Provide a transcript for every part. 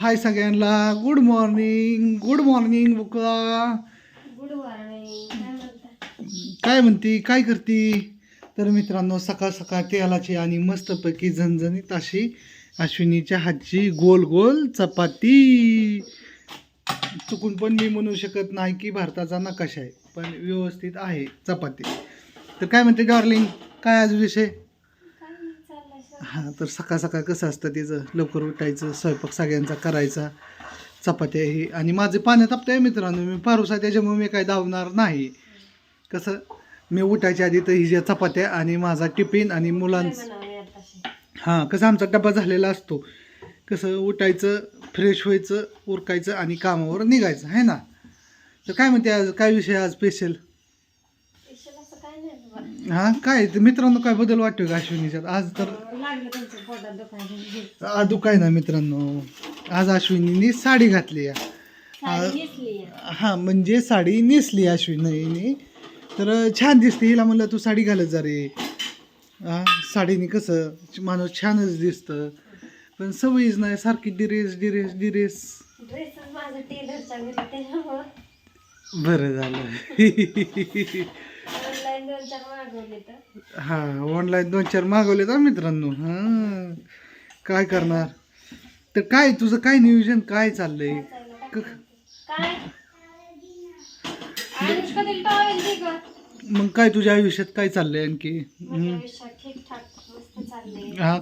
हाय सगळ्यांना good morning good morning बुका good morning काय म्हणता काय करती? तर मित्रांनो सकाळ सकाळ तेलाची आणि मस्तपैकी झणझणीत अशी अश्विनीच्या हातची गोल गोल चपाती. चुकून पण मी म्हणू शकत नाही की भारताचा नकाशा आहे पण व्यवस्थित आहे चपाती. तर काय म्हणते डार्लिंग काय आज विषय काय नाही चाललंय सर हां तर सकाळ सकाळ कसं असतं तिचं लवकर उठायचं स्वयंपाक सगळ्यांचा करायचा चपात्या ही आणि माझे पाण्यात तापतंय मित्रांनो मी पारुसा त्याच्यामुळे मी काय धावणार नाही. कसं मी उठायच्या आधी तर हिच्या चपात्या आणि माझा टिफिन आणि मुलांचं हां कसं आमचा डबा झालेला असतो. कसं उठायचं फ्रेश व्हायचं उरकायचं आणि कामावर निघायचं आहे ना? तर काय म्हणते आज काय विषय आज स्पेशल हां काय मित्रांनो काय बदल वाटतोय का अश्विनीच्यात? आज तर लागलं त्यांचं पोटात दुखायचं आज दुखाय ना मित्रांनो. आज अश्विनीने साडी घातली आहे. साडी हां म्हणजे साडी नेसली अश्विनीने तर छान दिसते हिला म्हणलं तू साडी घालत जा रे. हां साडीने कसं माणूस छानच दिसतं. पण सवयीच नाही सारखी डिरेस डिरेस डिरेस. ड्रेसच माझं टेलरच्या घरी त्याच्यामुळं. बरं झालं ऑनलाईन दोन चार मागवले तर हां ऑनलाईन दोन चार मागवले तर मित्रांनो. हां काय करणार? तर काय तुझं काय नियोजन? काय चाललंय? मग काय तुझ्या आयुष्यात काय चाललंय आणखी? हं?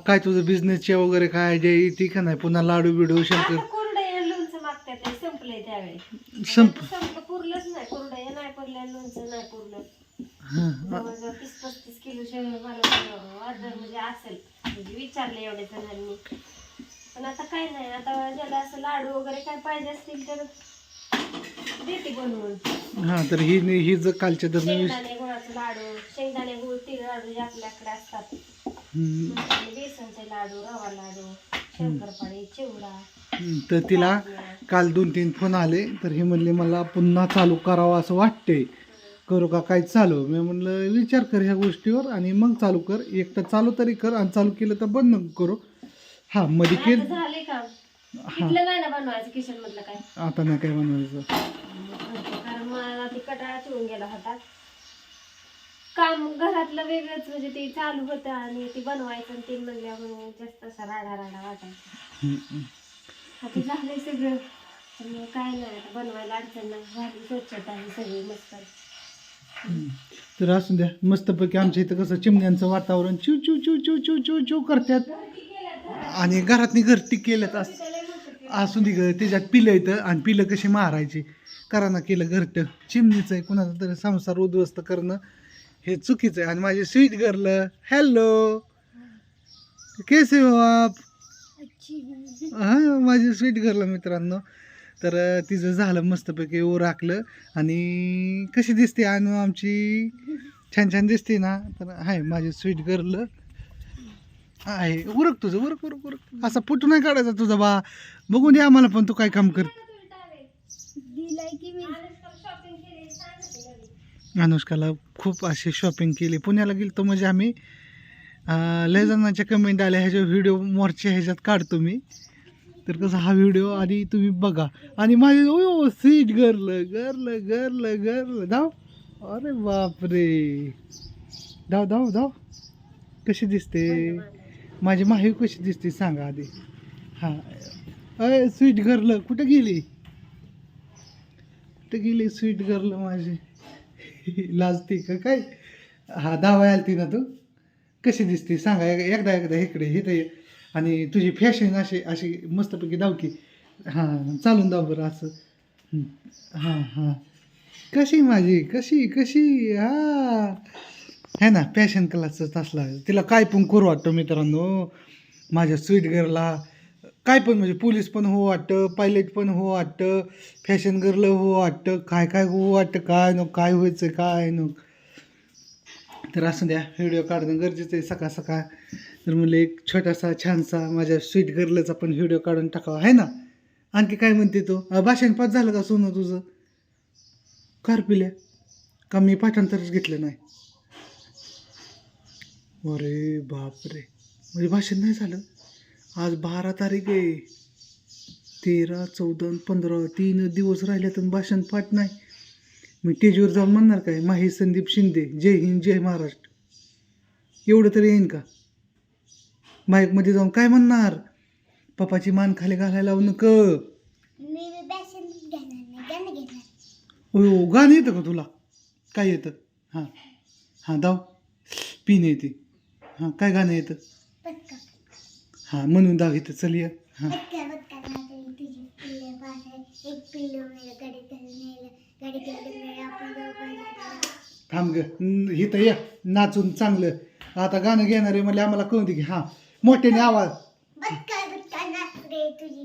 काय तुझं बिझनेसचे वगैरे काय जे ती का नाही? पुन्हा लाडू बिडू शंकर? संप जवळजवळ तीस पस्तीस किलो शेवळ मला ऑर्डर म्हणजे असेल. म्हणजे विचारले एवढ्या जणांनी. पण आता काय नाही. आता ज्याला असं लाडू वगैरे काय पाहिजे असतील तर देते बनवून. हा तर ही ही जर कालच्या शेंगदाणे गुळाचे लाडू. शेंगदाणे गुळ तीळ लाडू जे आपल्याकडे असतात. हम्म, आणि बेसनचे लाडू रवा लाडू शंकरपाळी चिवडा हम्म, तर तिला काल दोन तीन फोन आले. तर ही म्हणली मला पुन्हा चालू करावं असं वाटते करू का काय चालू? मी म्हणलं विचार कर ह्या गोष्टीवर आणि मग चालू कर. एक तर चालू तरी कर आणि चालू केलं तर बंद नको करू. हा मध्ये केलं झाले का हा. नाही ना बनवायचं किचन मधलं काय? आता नाही काय बनवायचं. कारण मला ते गेला होता. काम घरातलं वेगळंच म्हणजे ते चालू होतं आणि ते बनवायचं आणि ते म्हणल्यामुळे जास्त असा राडा राडा वाटायचा. हम्म. आता झालंय सगळं. मग काय नाही आता बनवायला अडचण नाही. झाली स्वच्छता आहे सगळी मस्त. तर असू द्या मस्तपैकी आमच्या इथं कसं चिमण्यांचं वातावरण चिव चिव चिव चिव चिव चिव चिव करतात. आणि घरातनी घरटी केल्यात अस असू दे ग त्याच्यात पिलं येतं आणि पिलं कशी मारायची. करा ना केलं घरटं. चिमणीचं आहे कुणाचा तरी संसार उद्ध्वस्त करणं हे चुकीचं आहे. आणि माझे स्वीट गर्ल हॅलो. केसे हो आप हां माझी स्वीट गर्ल मित्रांनो. तर तिचं झालं मस्तपैकी राखलं आणि कशी दिसते अनु आमची? छान छान दिसते ना? तर आहे माझी स्वीट गर्ल. आहे उरक तुझं उरक उरक उरक. असा फोटो नाही काढायचा तुझा बा. बघून दे आम्हाला पण तू काय काम कर. अनुष्काला खूप अशी शॉपिंग केली. पुण्याला गेलो म्हणजे आम्ही लय जणांच्या कमेंट आल्या. ह्याच्या व्हिडिओ मोर्चे ह्याच्यात काढतो मी. तर कसं हा व्हिडिओ आधी तुम्ही बघा. आणि माझी ओ सीट गरलं गरलं गरलं गरलं. धाव. अरे बापरे. धाव धाव धाव. कशी दिसते? माझी माही कशी दिसते सांगा आधी. हां. अय स्वीट गरलं. कुठं गेली? कुठं गेली स्वीट गरलं माझी? लाजते का काय? हा धावा आलती ना तू? कशी दिसते? सांगा. एकदा एकदा इकडे इथे. आणि तुझी फॅशन अशी अशी मस्तपैकी दावकी हां चालून दाव बरं असं. हां हां. कशी माझी? कशी कशी? हा. है ना फॅशन क्लासच असला. तिला काय पण करू वाटतं मित्रांनो. माझ्या स्वीट गर्लला काय पण म्हणजे पोलीस पण हो वाटतं पायलट पण हो वाटतं फॅशन गर्ल हो वाटतं काय काय हो वाटतं काय नको काय व्हायचं काय नको. तर असं द्या व्हिडिओ काढणं गरजेचं आहे सकाळ सकाळ. तर म्हणलं एक छोटासा छानसा माझ्या स्वीट गर्लचा पण व्हिडिओ काढून टाकावा आहे ना? आणखी काय म्हणते तो? भाषण पास झालं का सोनं तुझं? कार पिल्या. का मी पाठांतरच घेतलं नाही? अरे बापरे. म्हणजे भाषण नाही झालं? आज बारा तारीख आहे. तेरा चौदा पंधरा तीन दिवस राहिले तर भाषण पाठ नाही. मी टेजवर जाऊन म्हणणार काय? माही संदीप शिंदे. जय हिंद जय महाराष्ट्र. एवढं तरी येईन का? माईकमध्ये जाऊन काय म्हणणार? पप्पाची मान खाली घालायला लावू नक. मी बॅशन घेणार नाही गाणं घेणार. गाणं येतं का तुला? काय येतं? हां. हां दाव. पिन येते. हां काय गाणं येतं? पटका हां म्हणून दाव इथं चल ये. हां. पटका पटका नाचली तुझी पिल्ले पाहत. एक पिल्लू मेलं गाडी घालून नेलं. गाडी घालून नेलं आपण दोघं थांब ग. न- इथं या. नाचून चांगलं. आता गाणं घेणार आहे म्हणजे आम्हाला कळून दे की हां. मोठ्याने आवाज. बटका बटका नाच रे तुझी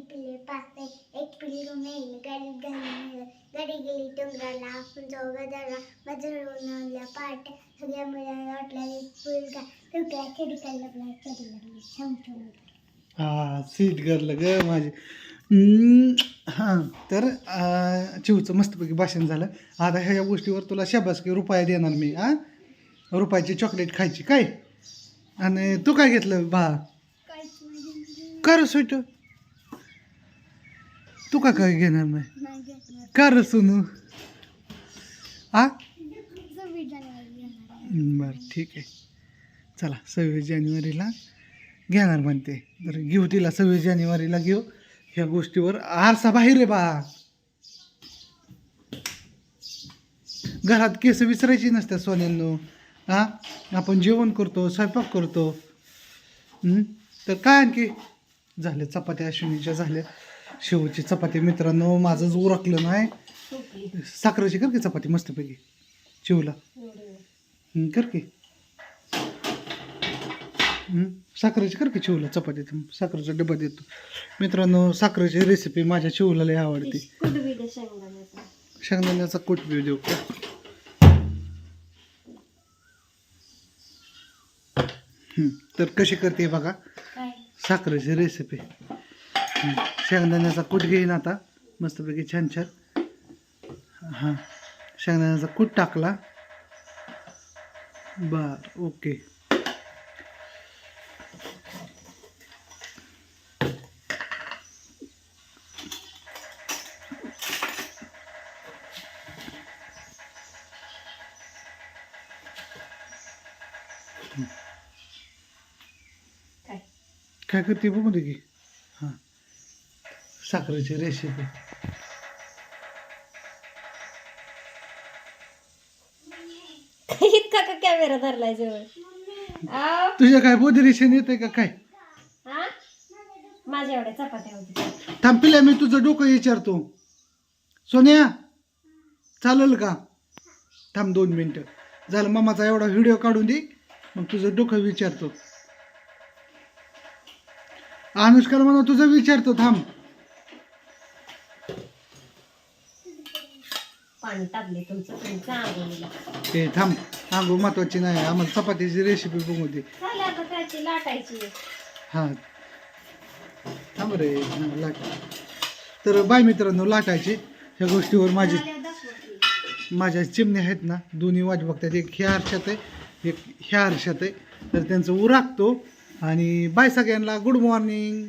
एक पिल्लू मेलं गाडी घालून नेलं गाडी गेली डोंगराला. आपण सगळ्या मुलांना तुटला लागला चढ लागली. हा सीट गरलं ग माझी. हां तर चिवचं मस्तपैकी भाषण झालं. आता ह्या गोष्टीवर तुला शाबासकी रुपया देणार मी हां रुपयाची चॉकलेट खायची. काय? आणि तू काय घेतलं बा कर सुटू तू का काय घेणार नाही? कर सुनू? आ? बरं ठीक आहे. चला सव्वीस जानेवारीला घेणार म्हणते. तर घेऊ तिला सव्वीस जानेवारीला घेऊ. ह्या गोष्टीवर आरसा बाहेर आहे बा. घरात केस विसरायची नसतात सोन्यांनो. हा? आपण जेवण करतो स्वयंपाक करतो. हं? तर काय आणखी? झाले चपात्या अश्विनीच्या झाल्या शेवची चपाती मित्रांनो माझंच उरकलं नाही साखरेची कर की चपाती मस्तपैकी? चिवला हं, कर की. साखरेची कर की चिवला चपाती? साखरेचा डबा देतो. मित्रांनो साखरेची रेसिपी माझ्या चिवला लय आवडते. शेंगदाण्याचा? शेंगदाण्याचा कूट बी देऊ का? तर कशी करते बघा. साखरेची रेसिपी शेंगदाण्याचा कूट घेईन आता. मस्तपैकी छान छान. हां. शेंगदाण्याचा कूट टाकला. बर ओके. काय काय करते बघू दे की. हां. साखरेची रेसिपी इतका का कॅमेरा धरलाय जवळ? आव. तुझ्या काय बोधिरेशन येते का काय? हा माझ्या एवढ्या चपात्या होत्या. थांबीला मी तुझं डोकं विचारतो. सोन्या चालेल का? थांब दोन मिनटं. झालं मामाचा एवढा व्हिडिओ काढून दे. मग तुझं डोकं विचारतो. अनुष्काला म्हणा तुझं विचारतो थांब. पाणी तापले तुमचं तुमचं आंघोळीला ते थांब. सांगू महत्वाची नाही आम्हाला चपातीची रेसिपी बघू दे. झालं आता त्याची लाटायची? हां. थांब रे हां लाट. तर बाय मित्रांनो लाटायची. ह्या गोष्टीवर माझी दाखवते. माझ्या चिमण्या आहेत ना दोन्ही वाट बघतात. एक ह्या आरशात आहे एक ह्या आरशात आहे. तर त्यांचं उराकतो आणि बाय सगळ्यांना गुड मॉर्निंग.